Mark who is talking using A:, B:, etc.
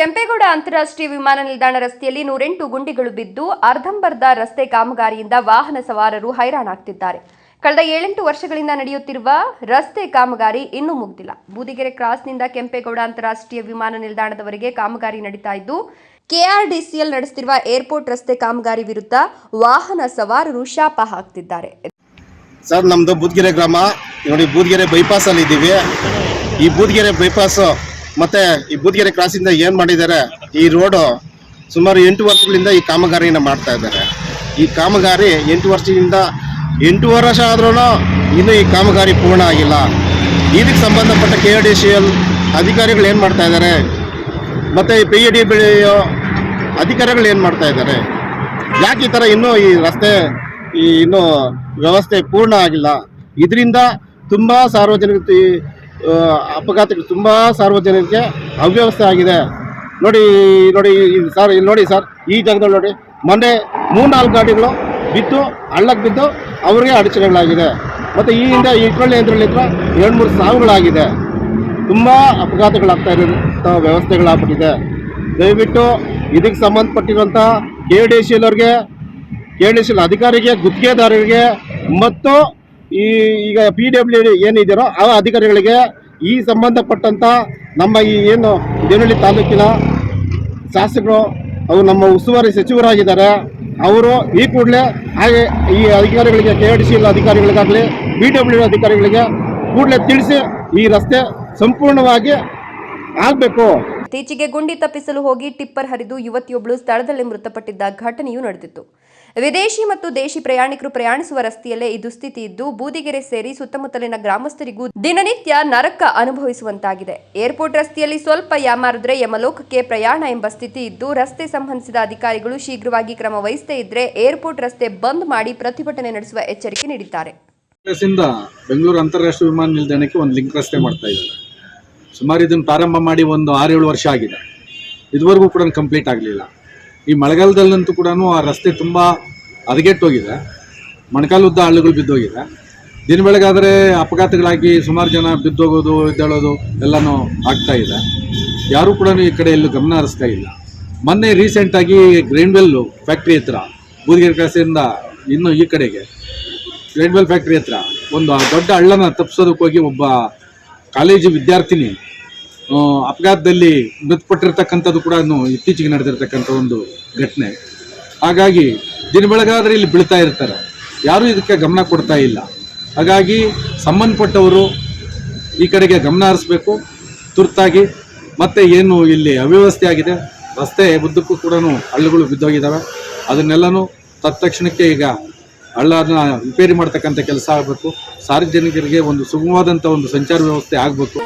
A: ಕೆಂಪೇಗೌಡ ಅಂತಾರಾಷ್ಟ್ರೀಯ ವಿಮಾನ ನಿಲ್ದಾಣ ರಸ್ತೆಯಲ್ಲಿ ನೂರೆಂಟು ಗುಂಡಿಗಳು ಬಿದ್ದು ಅರ್ಧಂಬರ್ಧ ರಸ್ತೆ ಕಾಮಗಾರಿಯಿಂದ ವಾಹನ ಸವಾರರು ಹೈರಾಣಾಗ್ತಿದ್ದಾರೆ. ಕಳೆದ ಏಳೆಂಟು ವರ್ಷಗಳಿಂದ ನಡೆಯುತ್ತಿರುವ ರಸ್ತೆ ಕಾಮಗಾರಿ ಇನ್ನೂ ಮುಗ್ದಿಲ್ಲ. ಬೂದಿಗೆರೆ ಕ್ರಾಸ್ನಿಂದ ಕೆಂಪೇಗೌಡ ಅಂತಾರಾಷ್ಟ್ರೀಯ ವಿಮಾನ ನಿಲ್ದಾಣದವರೆಗೆ ಕಾಮಗಾರಿ ನಡೀತಾ ಇದ್ದು, ಕೆಆರ್ಡಿಸಿಎಲ್ ನಡೆಸುತ್ತಿರುವ ಏರ್ಪೋರ್ಟ್ ರಸ್ತೆ ಕಾಮಗಾರಿ ವಿರುದ್ಧ ವಾಹನ ಸವಾರರು ಶಾಪ ಹಾಕ್ತಿದ್ದಾರೆ.
B: ಸರ್, ನಮ್ದು ಬೂದ್ಗೆರೆ ಗ್ರಾಮ. ನೋಡಿ, ಬೂದ್ಗೆರೆ ಬೈಪಾಸಲ್ಲಿ ಇದ್ದೀವಿ. ಈ ಬೂದ್ಗೆರೆ ಬೈಪಾಸು ಮತ್ತು ಈ ಬೂದ್ಗೆರೆ ಕ್ರಾಸಿಂದ ಏನು ಮಾಡಿದ್ದಾರೆ, ಈ ರೋಡು ಸುಮಾರು ಎಂಟು ವರ್ಷಗಳಿಂದ ಈ ಕಾಮಗಾರಿಯನ್ನ ಮಾಡ್ತಾ ಇದ್ದಾರೆ. ಈ ಕಾಮಗಾರಿ ಎಂಟು ವರ್ಷದಿಂದ ಎಂಟು ವರ್ಷ ಆದ್ರೂ ಇನ್ನೂ ಈ ಕಾಮಗಾರಿ ಪೂರ್ಣ ಆಗಿಲ್ಲ. ಇದಕ್ಕೆ ಸಂಬಂಧಪಟ್ಟ ಕೆ ಡಿ ಸಿ ಎಲ್ ಅಧಿಕಾರಿಗಳು ಏನು ಮಾಡ್ತಾ ಇದ್ದಾರೆ, ಮತ್ತು ಪಿ ಇ ಡಿ ಬಿ ಅಧಿಕಾರಿಗಳು ಏನು ಮಾಡ್ತಾ ಇದ್ದಾರೆ, ಯಾಕೆ ಈ ಥರ ಇನ್ನೂ ಈ ರಸ್ತೆ, ಈ ಇನ್ನೂ ವ್ಯವಸ್ಥೆ ಪೂರ್ಣ ಆಗಿಲ್ಲ? ಇದರಿಂದ ತುಂಬ ಸಾರ್ವಜನಿಕ ಅಪಘಾತಗಳು ತುಂಬ ಸಾರ್ವಜನಿಕರಿಗೆ ಅವ್ಯವಸ್ಥೆ ಆಗಿದೆ. ನೋಡಿ ನೋಡಿ ಸರ್, ಇಲ್ಲಿ ನೋಡಿ ಸರ್, ಈ ಜಾಗದಲ್ಲಿ ನೋಡಿ, ಮೊನ್ನೆ ಮೂರ್ನಾಲ್ಕು ಗಾಡಿಗಳು ಬಿದ್ದು ಹಳ್ಳಕ್ಕೆ ಬಿದ್ದು ಅವರಿಗೆ ಅಡಚಣೆಗಳಾಗಿದೆ. ಮತ್ತು ಈ ಹಿಂದೆ ಇಟ್ಕೊಳ್ಳಿ ಅಂದ್ರಲ್ಲಿ ಎರಡು ಮೂರು ಸಾವುಗಳಾಗಿದೆ. ತುಂಬ ಅಪಘಾತಗಳಾಗ್ತಾ ಇರೋಂಥ ವ್ಯವಸ್ಥೆಗಳಾಗ್ಬಿಟ್ಟಿದೆ. ದಯವಿಟ್ಟು ಇದಕ್ಕೆ ಸಂಬಂಧಪಟ್ಟಿರುವಂಥ ಕೆ ಡಿ ಸಿ ಎಲ್ ಅವ್ರಿಗೆ ಕೆ ಡಿ ಸಿ ಅಧಿಕಾರಿಗೆ, ಗುತ್ತಿಗೆದಾರರಿಗೆ ಮತ್ತು ಈ ಈಗ ಪಿ ಡಬ್ಲ್ಯೂ ಡಿ ಏನಿದೆಯೋ ಆ ಅಧಿಕಾರಿಗಳಿಗೆ ಈ ಸಂಬಂಧಪಟ್ಟಂಥ ನಮ್ಮ ಈ ಏನು ದೇವನಹಳ್ಳಿ ತಾಲೂಕಿನ ಶಾಸಕರು ಅವರು ನಮ್ಮ ಉಸ್ತುವಾರಿ ಸಚಿವರಾಗಿದ್ದಾರೆ. ಅವರು ಈ ಕೂಡಲೇ ಹಾಗೆ ಈ ಅಧಿಕಾರಿಗಳಿಗೆ ಕೆ ಡಿ ಸಿ ಅಧಿಕಾರಿಗಳಿಗಾಗಲಿ ಬಿ ಡಬ್ಲ್ಯೂ ಅಧಿಕಾರಿಗಳಿಗೆ ಕೂಡಲೇ ತಿಳಿಸಿ ಈ ರಸ್ತೆ ಸಂಪೂರ್ಣವಾಗಿ ಆಗಬೇಕು.
A: ಇತ್ತೀಚೆಗೆ ಗುಂಡಿ ತಪ್ಪಿಸಲು ಹೋಗಿ ಟಿಪ್ಪರ್ ಹರಿದು ಯುವತಿಯೊಬ್ಬಳು ಸ್ಥಳದಲ್ಲೇ ಮೃತಪಟ್ಟಿದ್ದ ಘಟನೆಯೂ ನಡೆದಿತ್ತು. ವಿದೇಶಿ ಮತ್ತು ದೇಶಿ ಪ್ರಯಾಣಿಕರು ಪ್ರಯಾಣಿಸುವ ರಸ್ತೆಯಲ್ಲೇ ಈ ದುಸ್ಥಿತಿ ಇದ್ದು, ಬೂದಿಗೆರೆ ಸೇರಿ ಸುತ್ತಮುತ್ತಲಿನ ಗ್ರಾಮಸ್ಥರಿಗೂ ದಿನನಿತ್ಯ ನರಕ ಅನುಭವಿಸುವಂತಾಗಿದೆ. ಏರ್ಪೋರ್ಟ್ ರಸ್ತೆಯಲ್ಲಿ ಸ್ವಲ್ಪ ಯಾಮಾರಿದ್ರೆ ಯಮಲೋಕಕ್ಕೆ ಪ್ರಯಾಣ ಎಂಬ ಸ್ಥಿತಿ ಇದ್ದು, ರಸ್ತೆ ಸಂಬಂಧಿಸಿದ ಅಧಿಕಾರಿಗಳು ಶೀಘ್ರವಾಗಿ ಕ್ರಮ ವಹಿಸದೇ ಇದ್ರೆ ಏರ್ಪೋರ್ಟ್ ರಸ್ತೆ ಬಂದ್ ಮಾಡಿ ಪ್ರತಿಭಟನೆ ನಡೆಸುವ ಎಚ್ಚರಿಕೆ ನೀಡಿದ್ದಾರೆ.
C: ಬೆಂಗಳೂರು ಅಂತಾರಾಷ್ಟ್ರೀಯ ವಿಮಾನ ನಿಲ್ದಾಣಕ್ಕೆ ಒಂದು ಲಿಂಕ್ ರಸ್ತೆ ಮಾಡ್ತಾ ಇದ್ದಾರೆ. ಸುಮಾರು ಇದನ್ನು ಪ್ರಾರಂಭ ಮಾಡಿ ಒಂದು ಆರೇಳು ವರ್ಷ ಆಗಿದೆ. ಇದುವರೆಗೂ ಕೂಡ ಕಂಪ್ಲೀಟ್ ಆಗಲಿಲ್ಲ. ಈ ಮಳೆಗಾಲದಲ್ಲಂತೂ ಕೂಡ ಆ ರಸ್ತೆ ತುಂಬ ಹದಗೆಟ್ಟೋಗಿದೆ. ಮೊಣಕಾಲುದ್ದ ಹಳ್ಳುಗಳು ಬಿದ್ದೋಗಿದೆ. ದಿನ ಬೆಳಗಾದರೆ ಅಪಘಾತಗಳಾಗಿ ಸುಮಾರು ಜನ ಬಿದ್ದೋಗೋದು, ಎದ್ದೇಳೋದು ಎಲ್ಲನೂ ಆಗ್ತಾ ಇದೆ. ಯಾರೂ ಕೂಡ ಈ ಕಡೆ ಎಲ್ಲೂ ಗಮನ ಹರಿಸ್ತಾ ಇಲ್ಲ. ಮೊನ್ನೆ ರೀಸೆಂಟಾಗಿ ಗ್ರೈಂಡ್ವೆಲ್ಲು ಫ್ಯಾಕ್ಟ್ರಿ ಹತ್ರ, ಬೂದಿಗೆರೆ ಕ್ರಾಸಿಂದ ಇನ್ನು ಈ ಕಡೆಗೆ, ಗ್ರೈನ್ವೆಲ್ ಫ್ಯಾಕ್ಟ್ರಿ ಹತ್ರ ಒಂದು ದೊಡ್ಡ ಹಳ್ಳನ ತಪ್ಪಿಸೋದಕ್ಕೋಗಿ ಒಬ್ಬ ಕಾಲೇಜು ವಿದ್ಯಾರ್ಥಿನಿ ಅಪಘಾತದಲ್ಲಿ ಮೃತಪಟ್ಟಿರ್ತಕ್ಕಂಥದ್ದು ಕೂಡ ಇತ್ತೀಚೆಗೆ ನಡೆದಿರ್ತಕ್ಕಂಥ ಒಂದು ಘಟನೆ. ಹಾಗಾಗಿ ದಿನ ಬೆಳಗಾದ್ರೆ ಇಲ್ಲಿ ಬೀಳ್ತಾ ಇರ್ತಾರೆ. ಯಾರೂ ಇದಕ್ಕೆ ಗಮನ ಕೊಡ್ತಾ ಇಲ್ಲ. ಹಾಗಾಗಿ ಸಂಬಂಧಪಟ್ಟವರು ಈ ಕಡೆಗೆ ಗಮನ ಹರಿಸ್ಬೇಕು. ತುರ್ತಾಗಿ ಮತ್ತೆ ಏನು ಇಲ್ಲಿ ಅವ್ಯವಸ್ಥೆ ಆಗಿದೆ, ರಸ್ತೆ ಉದ್ದಕ್ಕೂ ಕೂಡ ಹಳ್ಳಗಳು ಬಿದ್ದೋಗಿದ್ದಾವೆ. ಅದನ್ನೆಲ್ಲನೂ ತತ್ಕ್ಷಣಕ್ಕೆ ಈಗ ಹಳ್ಳನ ರಿಪೇರಿ ಮಾಡ್ತಕ್ಕಂಥ ಕೆಲಸ ಆಗಬೇಕು. ಸಾರ್ವಜನಿಕರಿಗೆ ಒಂದು ಸುಗಮವಾದಂಥ ಒಂದು ಸಂಚಾರ ವ್ಯವಸ್ಥೆ ಆಗಬೇಕು.